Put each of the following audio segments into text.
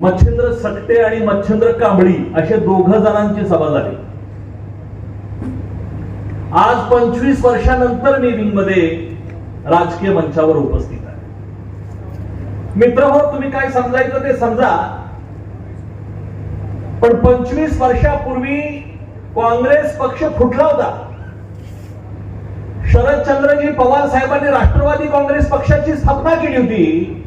मच्छिंद्र सकटे आणि मच्छिंद्र कांबळी असे दोघ जणांची सभा झाली. आज पंचवीस वर्षानंतर मी विंगमध्ये राजकीय मंचावर उपस्थित आहे. मित्र हो तुम्ही काय समजायचं ते समजा. पण पंचवीस वर्षापूर्वी काँग्रेस पक्ष फुटला होता. शरदचंद्रजी पवार साहेबांनी राष्ट्रवादी काँग्रेस पक्षाची स्थापना केली होती.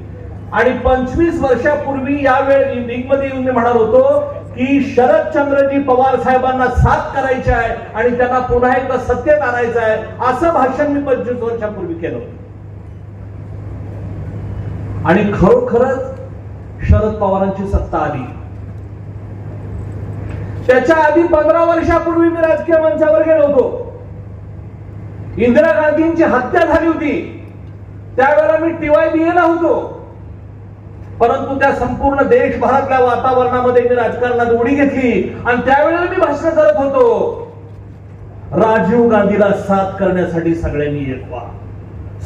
आणि पंचवीस वर्षापूर्वी यावेळी विंगमध्ये येऊन मी म्हणत होतो की शरदचंद्रजी पवार साहेबांना साथ करायची आहे आणि त्यांना पुन्हा एकदा सत्तेत आणायचं आहे असं भाषण मी पंचवीस वर्षापूर्वी केलं आणि खरोखरच शरद पवारांची सत्ता आली. त्याच्या आधी पंधरा वर्षापूर्वी मी राजकीय मंचावर गेलो होतो. इंदिरा गांधींची हत्या झाली होती. त्यावेळेला मी टीवाय बीएला होतो. परंतु त्या संपूर्ण देशभरातल्या वातावरणामध्ये मी राजकारणात उडी घेतली आणि त्यावेळेला मी भाषण करत होतो. राजीव गांधीला साथ करण्यासाठी सगळ्यांनी एक व्हा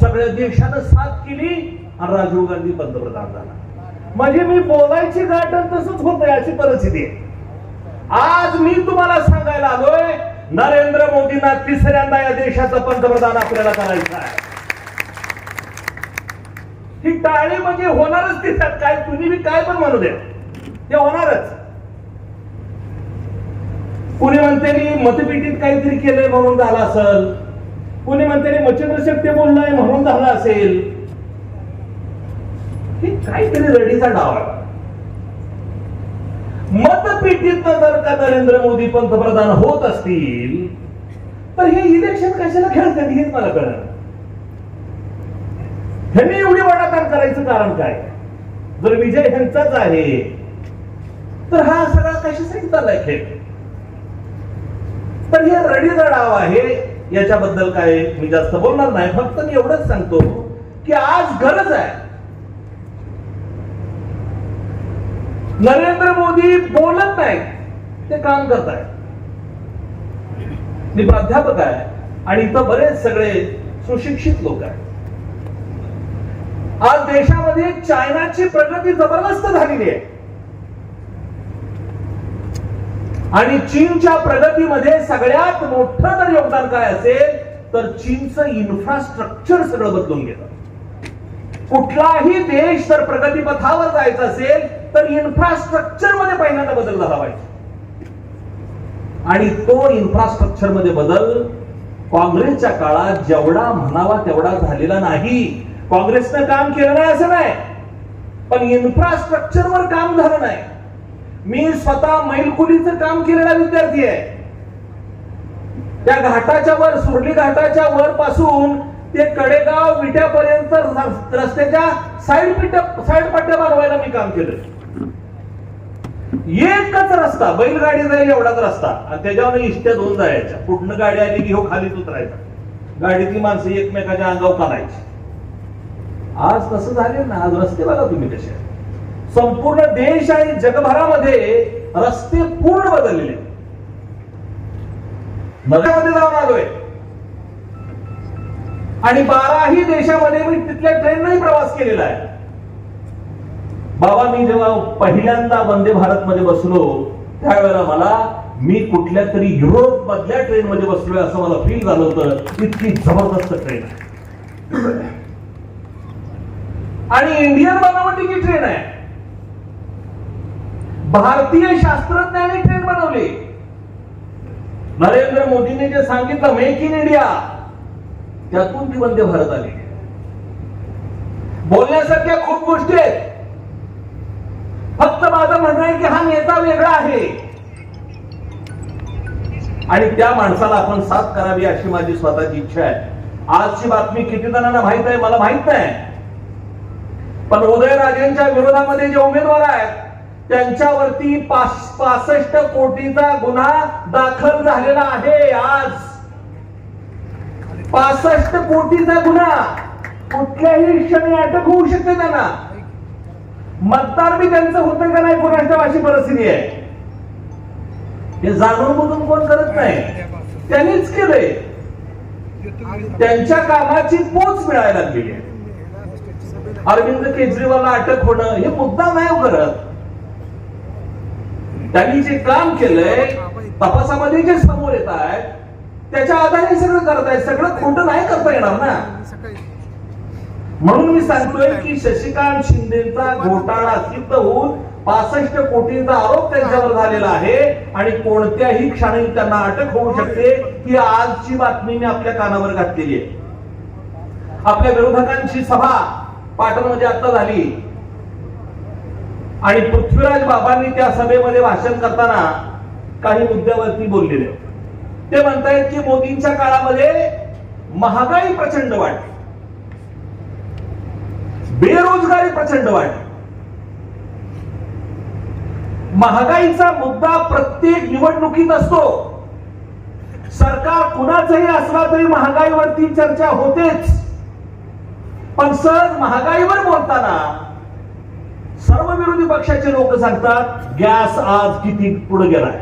सगळ्या देशानं साथ केली आणि राजीव गांधी पंतप्रधान झाला. म्हणजे मी बोलायची गाठण तसंच होत याची परिस्थिती आहे. आज मी तुम्हाला सांगायला आलोय नरेंद्र मोदींना तिसऱ्यांदा या देशाचं पंतप्रधान आपल्याला करायचं आहे. ही टाळी म्हणजे होणारच तिथं. काय तुम्ही मी काय पण म्हणू द्या. ते होणारच. कुणी म्हणते मी मतपेटीत काहीतरी केलंय म्हणून झालं असेल. कुणी म्हणते मी मच्छिंद्र शेट्टी बोललाय म्हणून झालं असेल. हे काहीतरी रडीचा डाव आहे. मतपेटीत जर का नरेंद्र मोदी पंतप्रधान होत असतील तर हे इलेक्शन कशाला खेळतात हेच मला कळलं ह्यांनी एवढी वाटाघाट करायचं कारण काय? जर विजय ह्यांचाच आहे तर हा सगळा कशासाठी चाललाय खेळ? तर हे रडीचा डाव आहे याच्याबद्दल काय मी जास्त बोलणार नाही. फक्त मी एवढंच सांगतो की आज गरज आहे. नरेंद्र मोदी बोलत नाही ते काम करत आहे मी प्राध्यापक आहे आणि इथं बरेच सगळे सुशिक्षित लोक आहेत. आज देशामध्ये चायनाची प्रगती जबरदस्त झालेली आहे. आणि चीनच्या प्रगतीमध्ये सगळ्यात मोठं जर योगदान काय असेल तर चीनचं इन्फ्रास्ट्रक्चर सगळं बदलून गेलं. कुठलाही देश जर प्रगतीपथावर जायचं असेल तर इन्फ्रास्ट्रक्चरमध्ये पहिल्यांदा बदल झाला पाहिजे. आणि तो इन्फ्रास्ट्रक्चरमध्ये बदल काँग्रेसच्या काळात जेवढा म्हणावा तेवढा झालेला नाही. काँग्रेसनं काम केलं नाही असं नाही. पण इन्फ्रास्ट्रक्चरवर काम झालं नाही. मी स्वतः मैलकुलीचं काम केलेला विद्यार्थी आहे. त्या घाटाच्या वर सुरली घाटाच्या वर पासून ते कडेगाव विट्यापर्यंत रस्त्याच्या साईड पिट्या साईड पट्ट्या बनवायला मी काम केलं. एकच रस्ता बैलगाडी जाईल एवढाच रस्ता. आणि त्याच्यावर इष्ट्या दोन जायच्या. पुढनं गाडी आली की हो खालीच उतरायचा. गाडीतली माणसं एकमेकाच्या अंगावर काढायची आज तसं झाले ना आज रस्ते बघा तुम्ही कसे संपूर्ण देश आणि जगभरामध्ये रस्ते पूर्ण बदललेले नद्यामध्ये जाऊन आलोय. आणि बाराही देशामध्ये मी तिथल्या ट्रेनही प्रवास केलेला आहे. बाबा मी जेव्हा पहिल्यांदा वंदे भारत मध्ये बसलो त्यावेळेला मला मी कुठल्या तरी युरोप मधल्या ट्रेन मध्ये बसलोय असं मला फील झालं होतं. इतकी जबरदस्त ट्रेन आहे. आणि इंडियन बनावटीची ट्रेन आहे? भारतीय शास्त्रज्ञांनी ट्रेन बनवली. नरेंद्र मोदींनी जे सांगितलं मेक इन इंडिया त्यातून ती वंदे भारत आली. बोलण्यासारख्या खूप गोष्टी आहेत. फक्त माझं म्हणणं आहे की हा नेता वेगळा आहे. आणि त्या माणसाला आपण साथ करावी अशी माझी स्वतःची इच्छा आहे. आजची बातमी किती जणांना माहीत आहे? मला माहीत नाही. पण उदयराजेंच्या विरोधामध्ये जे उमेदवार आहेत त्यांच्यावरती पासष्ट कोटीचा गुन्हा दाखल झालेला आहे आज. पासष्ट कोटीचा गुन्हा कुठल्याही क्षणी अटक होऊ शकते त्यांना. मतदार बी त्यांचं होतं का नाही कोणाच्या अशी परिस्थिती आहे. हे जाणून बुजून कोण करत नाही. त्यांनीच केलंय. त्यांच्या कामाची पोच मिळायला गेली आहे. अरविंद केजरीवालला अटक होणं हे मुद्दा नाही करत हो त्यांनी जे काम केलंय तपासामध्ये जे समोर येत आहे त्याच्या आधारे सगळं करत आहे सगळं खोटं नाही करता येणार ना. म्हणून मी सांगतोय की शशिकांत शिंदेचा घोटाळा सिद्ध होऊन पासष्ट कोटींचा आरोप त्यांच्यावर झालेला आहे आणि कोणत्याही क्षणी त्यांना अटक होऊ शकते ही आजची बातमी मी आपल्या कानावर घातलेली आहे. आपल्या विरोधकांची सभा पाटणमध्ये म्हणजे आता झाली. आणि पृथ्वीराज बाबांनी त्या सभेमध्ये भाषण करताना काही मुद्द्यावरती बोललेले. ते म्हणतायत की मोदींच्या काळामध्ये महागाई प्रचंड वाढली. बेरोजगारी प्रचंड वाढली. महागाईचा मुद्दा प्रत्येक निवडणुकीत असतो. सरकार कुणाचंही असला तरी महागाईवरती चर्चा होतेच. पण सहज महागाईवर बोलताना सर्व विरोधी पक्षाचे लोक सांगतात गॅस आज किती पुढे गेलाय?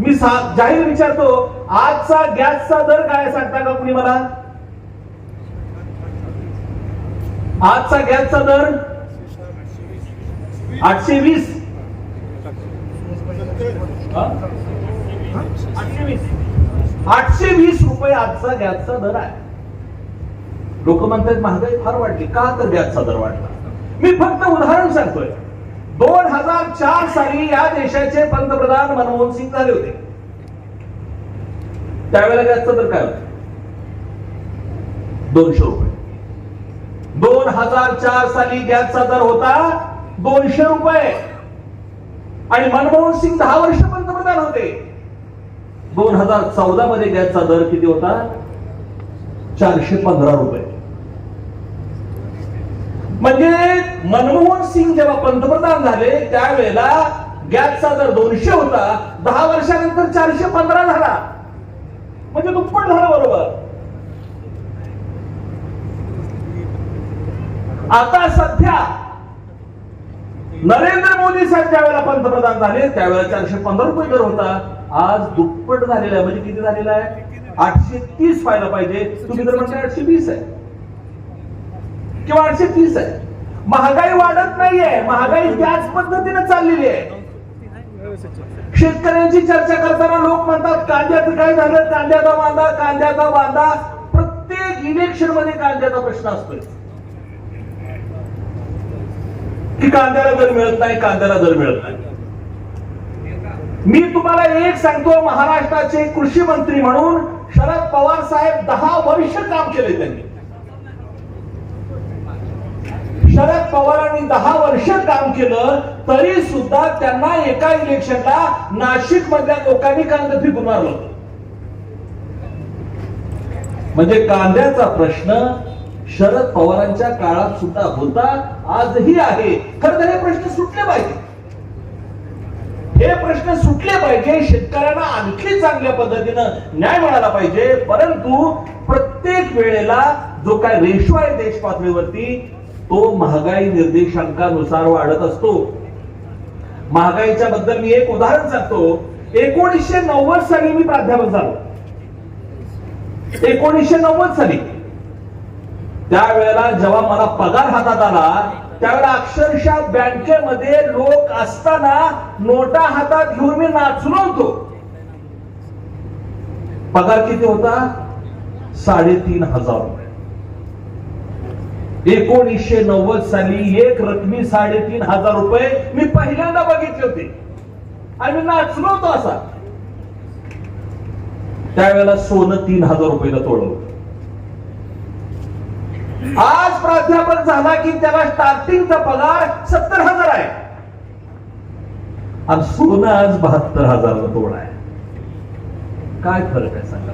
मी जाहीर विचारतो आजचा गॅसचा दर काय सांगता का कुणी मला? आजचा गॅसचा दर आठशे वीस. आठशे वीस. आठशे वीस रुपये आजचा गॅसचा दर आहे. लोक म्हणतात महागाई फार वाढली. का तर गॅसचा दर वाढला? मी फक्त उदाहरण सांगतोय. दोन हजार चार साली या देशाचे पंतप्रधान मनमोहन सिंग झाले होते. त्यावेळेला गॅसचा दर काय होता? दोनशे रुपये. दोन हजार चार साली गॅसचा दर होता दोनशे रुपये. आणि मनमोहन सिंग दहा वर्ष पंतप्रधान होते. दोन हजार चौदा मध्ये गॅसचा दर किती होता? चारशे पंधरा रुपये. म्हणजे मनमोहन सिंग जेव्हा पंतप्रधान झाले त्यावेळेला गॅसचा दर दोनशे होता. दहा वर्षानंतर चारशे पंधरा झाला. म्हणजे दुप्पट झाला बरोबर. आता सध्या नरेंद्र मोदी साहेब ज्यावेळेला पंतप्रधान झाले त्यावेळेला चारशे पंधरा रुपये दर होता. आज दुप्पट झालेला आहे. म्हणजे किती झालेला आहे? आठशे तीस व्हायला पाहिजे. तुम्ही जर म्हणजे आठशे वीस आहे. किंवा आठशे तीस आहे महागाई वाढत नाहीये. महागाई त्याच पद्धतीने चाललेली आहे. शेतकऱ्यांची चर्चा करताना लोक म्हणतात कांद्याचं काय झालं? कांद्याचा बांधा कांद्याचा बांधा प्रत्येक इलेक्शनमध्ये कांद्याचा प्रश्न असतोय. की कांद्याला दर मिळत नाही कांद्याला दर मिळत नाही. मी तुम्हाला एक सांगतो महाराष्ट्राचे कृषी मंत्री म्हणून शरद पवार साहेब दहा वर्ष काम केले त्यांनी. शरद पवारांनी दहा वर्ष काम केलं तरी सुद्धा त्यांना एका इलेक्शनला नाशिक मधल्या लोकांनी कांदा फेकून मारलं म्हणजे कांद्याचा प्रश्न शरद पवारांच्या काळात सुद्धा होता आजही आहे. खरं तर हे प्रश्न सुटले पाहिजे. हे प्रश्न सुटले पाहिजे शेतकऱ्यांना आणखी चांगल्या पद्धतीनं न्याय मिळाला पाहिजे. परंतु प्रत्येक वेळेला जो काय रेशो आहे देश पातळीवरती तो महागाई निर्देशांकानुसार वाढत असतो. महागाईच्या बद्दल मी एक उदाहरण सांगतो. एकोणीसशे नव्वद साली मी प्राध्यापक झालो. एकोणीसशे नव्वद साली. त्यावेळेला जेव्हा मला पगार हातात आला त्यावेळेला अक्षरशः बँकेमध्ये लोक असताना नोटा हातात घेऊन मी नाचलो होतो. पगार किती होता? साडेतीन हजार. एकोणीसशे नव्वद साली एक रकमी साडेतीन हजार रुपये मी पहिल्यांदा बघितले होते. आणि नाचलो होतो असा. त्यावेळेला सोनं तीन हजार रुपयाला तोडलं आज प्राध्यापक झाला की त्याला स्टार्टिंगचा पगार सत्तर हजार आहे. आणि सोनं आज बहात्तर हजारला तोड आहे. काय फरक आहे सांगा?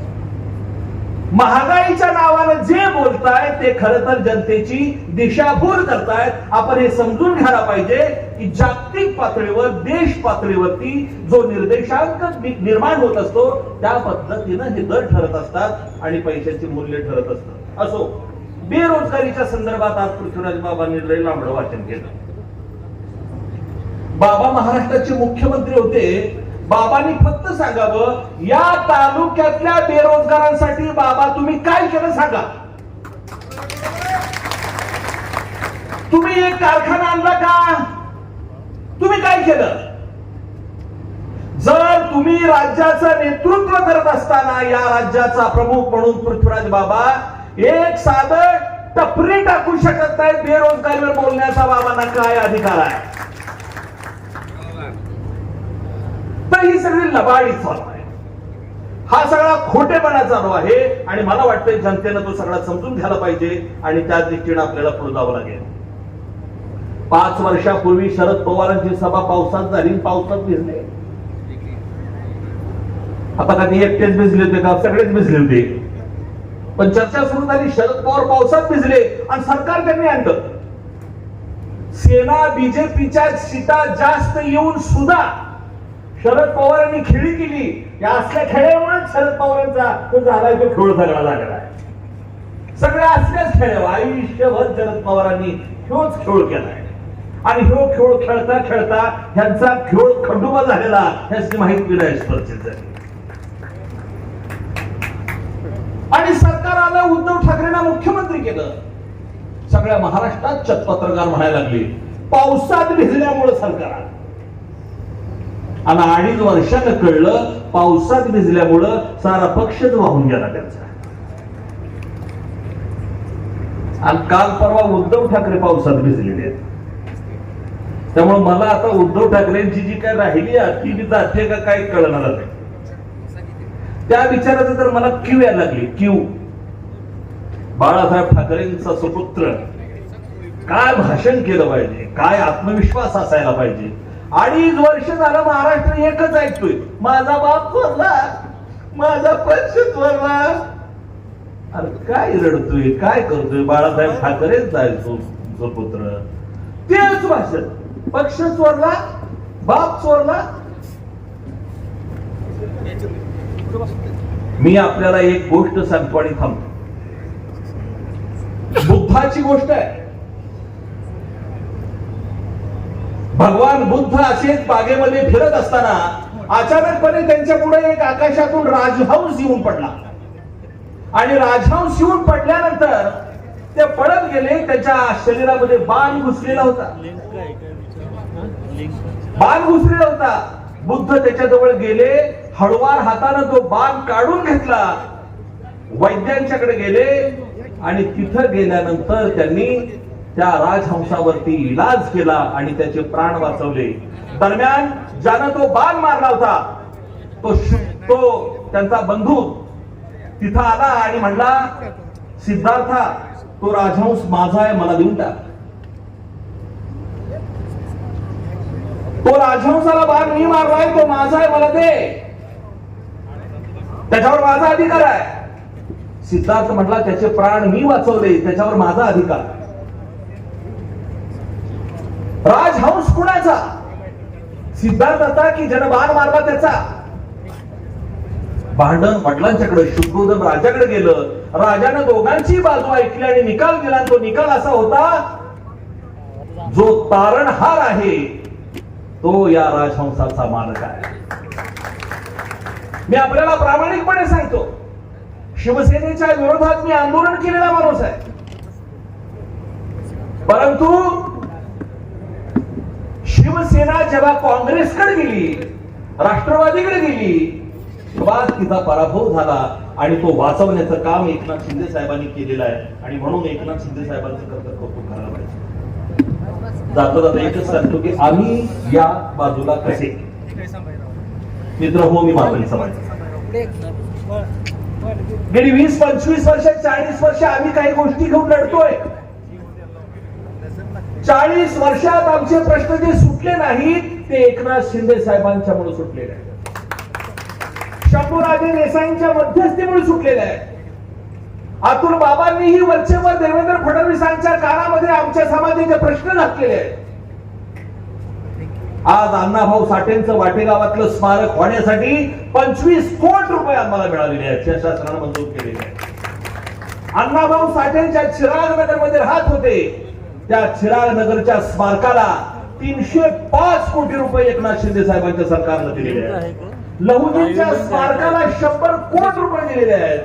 महागाईच्या नावानं जे बोलताय ते खरं तर जनतेची दिशाभूल करतायत. आपण हे समजून घ्यायला पाहिजे की जागतिक पातळीवर देश पातळीवरती जो निर्देशांक निर्माण होत असतो त्या पद्धतीनं हे दर ठरत असतात आणि पैशाचे मूल्य ठरत असतात. असो बेरोजगारीच्या संदर्भात आज पृथ्वीराज बाबांनी लय लांबड वाचन केलं. बाबा महाराष्ट्राचे मुख्यमंत्री होते बाबांनी फक्त सांगावं या तालुक्यातल्या बेरोजगारांसाठी बाबा तुम्ही काय केलं सांगा. तुम्ही एक कारखाना आणला का? तुम्ही काय केलं? जर तुम्ही राज्याचं नेतृत्व करत असताना या राज्याचा प्रमुख म्हणून पृथ्वीराज बाबा एक साधं टपरी टाकू शकत नाही बेरोजगारीवर बोलण्याचा बाबांना काय अधिकार आहे? ही सगळी लबाडी चालू आहे. हा सगळा खोटेपणा चालू आहे आणि मला वाटतंय जनतेनं तो सगळा समजून घ्यायला पाहिजे आणि त्या दृष्टीने आपल्याला पुढे जावं लागेल. पाच वर्षापूर्वी शरद पवारांची सभा पावसात झाली पावसात भिजले. आता कधी एकटेच भिजले होते का? सगळेच भिजले होते. पण चर्चा सुरू झाली शरद पवार पावसात भिजले आणि सरकार त्यांनी आणलं. सेना बीजेपीच्या सीटा जास्त येऊन सुद्धा शरद पवारांनी खेळी केली. या असल्या खेळ्यामुळे शरद पवारांचा तो झालाय तो खेळ सगळा लागला आहे सगळ्या असल्याच खेळ आयुष्यभर शरद पवारांनी ह्योच खेळ केलाय. आणि ह्यो खेळ खेळता खेळता ह्यांचा खेळ खंडोबा झालेला ह्याची माहिती नाही परिस्थिती झाली. आणि सरकार आलं उद्धव ठाकरेंना मुख्यमंत्री केलं. सगळ्या महाराष्ट्रात पत्रकार म्हणायला लागले. पावसात भिजल्यामुळे सरकार आलं. आणि अडीच वर्षानं कळलं पावसात भिजल्यामुळं सारा पक्षच वाहून गेला त्यांचा. आणि काल परवा उद्धव ठाकरे पावसात भिजलेले आहेत. त्यामुळे मला आता उद्धव ठाकरेंची जी काय राहिली आहे ती मी जाते का काय कळणार नाही. त्या विचाराचं तर मला क्यू यायला लागली क्यू. बाळासाहेब ठाकरेंचा सुपुत्र. काय भाषण केलं पाहिजे काय आत्मविश्वास असायला पाहिजे अडीच वर्ष झालं महाराष्ट्र एकच ऐकतोय. माझा बाप थोरला माझा पक्ष थोरला अरे काय रडतोय? काय करतोय? बाळासाहेब ठाकरेच आहे सुपुत्र तेच भाषण. पक्ष चोरला बाप चोरला. मी आपल्याला एक गोष्ट सांगतो आणि थांबतो. बुद्धाची गोष्ट आहे. भगवान बुद्ध असेच बागेमध्ये फिरत असताना अचानकपणे त्यांच्या पुढे एक आकाशातून राजहंस येऊन पडला. आणि राजहंस येऊन पडल्यानंतर ते पडत गेले त्याच्या शरीरामध्ये बाण घुसलेला होता. बाण घुसलेला होता. बुद्ध त्याच्याजवळ गेले हळवार हातानं तो बाण काढून घेतला. वैद्यांच्याकडे गेले आणि तिथं गेल्यानंतर त्यांनी त्या राजहंसावरती इलाज केला आणि त्याचे प्राण वाचवले. दरम्यान ज्यानं तो बाण मारला होता तो तो त्यांचा बंधू तिथं आला आणि म्हणला सिद्धार्था तो राजहंस माझा आहे मला देऊन टाक. तो राजहंसाला बाण मी मारलाय तो माझा आहे मला दे. त्याच्यावर माझा अधिकार आहे. सिद्धार्थ म्हटला त्याचे प्राण मी वाचवले त्याच्यावर माझा अधिकार. राजहंस कुणाचा? सिद्धार्थ होता की ज्यानं मारला त्याचा. भांडण वडिलांच्याकडे शुक्रोदम राजाकडे गेलं. राजानं दोघांची बाजू ऐकली आणि निकाल दिला आणि तो निकाल असा होता जो तारणहार आहे तो या राजहंसाचा मालक आहे. मी आपल्याला प्रामाणिकपणे सांगतो शिवसेनेच्या विरोधात मी आंदोलन केलेला माणूस आहे. परंतु शिवसेना जेव्हा काँग्रेसकडे गेली राष्ट्रवादीकडे गेली तेव्हा तिचा पराभव झाला आणि तो वाचवण्याचं काम एकनाथ शिंदे साहेबांनी केलेलं आहे. आणि म्हणून एकनाथ शिंदे साहेबांचं कर्तव्य कौतुक करायला पाहिजे. जाता जाता एकच सांगतो की आम्ही या बाजूला कसे? मित्र हो मी मागणी समाज गेली वीस पंचवीस वर्ष चाळीस वर्ष आम्ही काही गोष्टी घेऊन लढतोय चाळीस वर्षात आमचे प्रश्न जे सुटले नाहीत ते एकनाथ शिंदे साहेबांच्या मुळे सुटलेले आहेत. शंभूराजे देसाईंच्या मध्यस्थीमुळे सुटलेले आहेत. अतुल बाबांनीही वरचेवर देवेंद्र फडणवीसांच्या काळामध्ये आमच्या समाजाचे प्रश्न घातलेले आहेत. आज अण्णाभाऊ साठेंचं वाटेगावातलं स्मारक होण्यासाठी पंचवीस कोटी रुपये आम्हाला मिळालेले आहेत या शासनानं मंजूर केलेले आहेत. अण्णाभाऊ साठेंच्या चिराग नगरमध्ये राहत होते. त्या चिराग नगरच्या स्मारकाला तीनशे पाच कोटी रुपये एकनाथ शिंदे साहेबांच्या सरकारनं दिलेले आहेत. लहुजींच्या स्मारकाला शंभर कोटी रुपये दिलेले आहेत.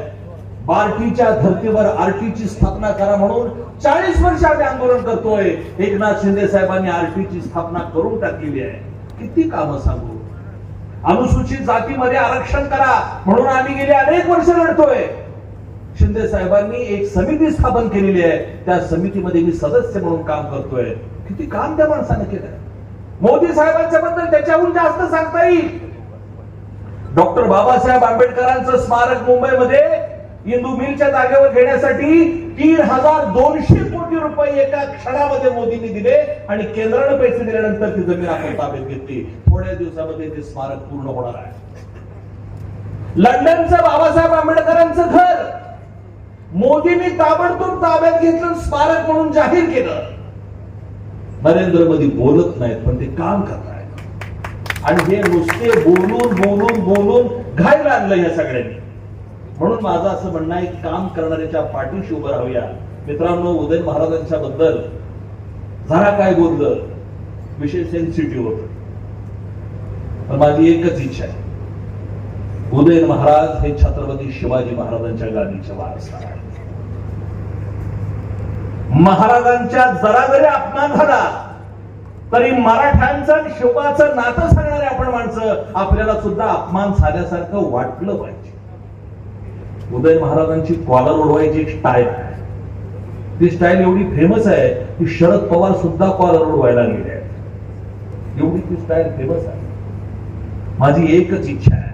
बार्टीच्या धर्तीवर आरटीची स्थापना करा म्हणून चाळीस वर्ष आम्ही आंदोलन करतोय. एकनाथ शिंदे साहेबांनी आरटीची स्थापना करून टाकलेली आहे. किती कामं सांगू? अनुसूचित जातीमध्ये आरक्षण करा म्हणून आम्ही गेले अनेक वर्ष लढतोय. शिंदे साहेबांनी एक समिती स्थापन केलेली आहे. त्या समितीमध्ये मी सदस्य म्हणून काम करतोय. किती काम त्या माणसाने केलंय. मोदी साहेबांच्या बद्दल त्याच्याहून जास्त सांगता येईल. डॉक्टर बाबासाहेब आंबेडकरांचं स्मारक मुंबईमध्ये इंदू मिलच्या जागेवर घेण्यासाठी तीन हजार दोनशे कोटी रुपये एका क्षणामध्ये मोदींनी दिले आणि केंद्रानं पैसे दिल्यानंतर ती जमीन आपण ताब्यात घेतली. थोड्या दिवसामध्ये ते स्मारक पूर्ण होणार आहे. लंडनचं बाबासाहेब आंबेडकरांचं घर. मोदींनी ताबडतोब ताब्यात घेतलं स्मारक म्हणून जाहीर केलं. नरेंद्र मोदी बोलत नाहीत पण ते काम करत आणि हे नुसते बोलून बोलून बोलून घायला आणलं या सगळ्यांनी. म्हणून माझं असं म्हणणं आहे काम करणाऱ्याच्या पाठीशी उभं राहूया. मित्रांनो उदय महाराजांच्या बद्दल जरा काय बोललं विषय सेन्सिटिव्ह होत. पण माझी एकच इच्छा आहे. उदयन महाराज हे छत्रपती शिवाजी महाराजांच्या गादीचे वारसदार आहेत. महाराजांच्या जरा जरी अपमान झाला तरी मराठ्यांचं आणि शिवबाचं नातं सांगणारे आपण माणसं आपल्याला सुद्धा अपमान झाल्यासारखं वाटलं पाहिजे. उदय महाराजांची कॉलर उडवायची एक स्टाईल आहे. ती स्टाईल एवढी फेमस आहे की शरद पवार सुद्धा कॉलर उडवायला गेले आहेत. एवढी ती स्टाईल फेमस आहे. माझी एकच इच्छा आहे.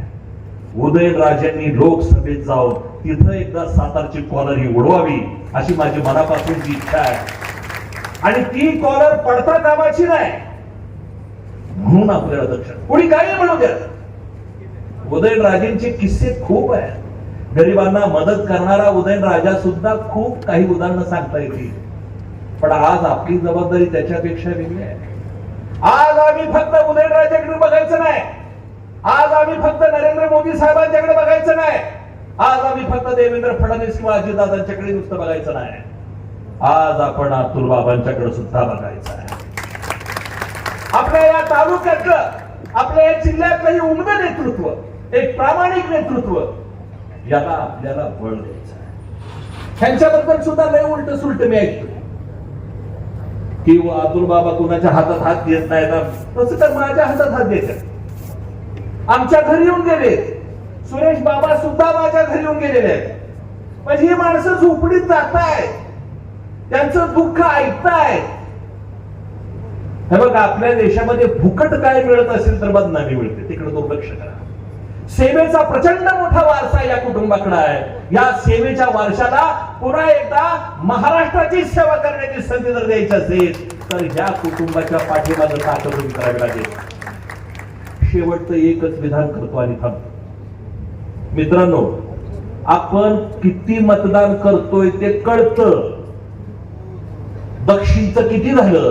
उदयनराजेंनी लोकसभेत जाऊन तिथं एकदा सातारची कॉलर ही उडवावी अशी माझी मनापासूनची इच्छा आहे. आणि ती कॉलर पडता कामाची नाही. म्हणून आपल्याला दक्षिण. कोणी काही म्हणू द्या. उदयनराजेंचे किस्से खूप आहेत. गरिबांना मदत करणारा उदयनराजा सुद्धा खूप काही उदाहरणं सांगता येतील. पण आज आपली जबाबदारी त्याच्यापेक्षा वेगळी आहे. आज आम्ही फक्त उदयनराजाकडे बघायचं नाही. आज आम्ही फक्त नरेंद्र मोदी साहेबांच्याकडे बघायचं नाही. आज आम्ही फक्त देवेंद्र फडणवीस किंवा अजितदादांच्याकडे नुसतं बघायचं नाही. आज आपण अतुल बाबांच्याकडे सुद्धा बघायचं आहे आपल्या या तालुक्यातलं आपल्या या जिल्ह्यातलं हे उमद नेतृत्व एक प्रामाणिक नेतृत्व याला आपल्याला बळ द्यायचं आहे. त्यांच्याबद्दल सुद्धा लय उलट सुलट मी ऐकतो की अतुल बाबा कुणाच्या हातात हात घेत नाही तसं तर माझ्या हातात हात देतात. आमच्या घरी येऊन गेले. सुरेश बाबा सुद्धा माझ्या घरी येऊन गेलेले आहेत. म्हणजे ही माणसं झोपडीत जात आहेत त्यांचं दुःख ऐकताय. हे बघा आपल्या देशामध्ये फुकट काय मिळत असेल तर बदनामी मिळते. तिकडे दुर्लक्ष करा. सेवेचा प्रचंड मोठा वारसा या कुटुंबाकडे आहे. या सेवेच्या वारशाला पुन्हा एकदा महाराष्ट्राची सेवा करण्याची संधी जर द्यायची असेल तर या कुटुंबाच्या पाठीमागे ताकद करावी लागेल. शेवटचं एकच विधान करतो आणि थांबतो मित्रांनो आपण किती मतदान करतोय ते कळतं. दक्षिणचं किती झालं?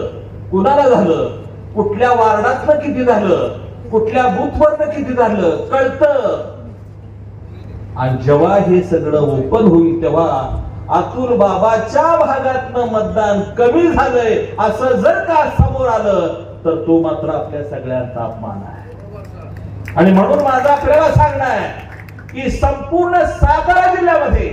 कुणाला झालं? कुठल्या वार्डातलं किती झालं? कुठल्या बुथवरनं किती झालं? कळतं. आणि जेव्हा हे सगळं ओपन होईल तेव्हा अतुल बाबाच्या भागातनं मतदान कमी झालंय असं जर का समोर आलं तर तो मात्र आपल्या सगळ्यांचा अपमान आहे. आणि म्हणून माझं आपल्याला सांगणं आहे की संपूर्ण सातारा जिल्ह्यामध्ये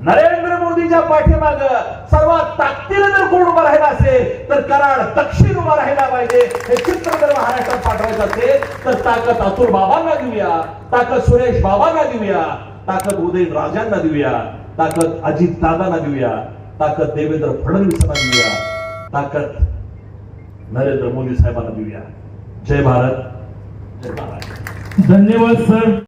नरेंद्र मोदीच्या पाठीमाग सर्वात ताकदीनं जर कोण उभा राहिला असेल तर कराड दक्षिण उभा राहिला पाहिजे. हे चित्र जर महाराष्ट्रात पाठवायचं असेल तर ताकद अतुल बाबांना देऊया ताकद सुरेश बाबांना देऊया ताकद उदय राजांना देऊया ताकद अजित दादांना देऊया ताकद देवेंद्र फडणवीसांना देऊया ताकद नरेंद्र मोदी साहेबांना देऊया. जय भारत. धन्यवाद सर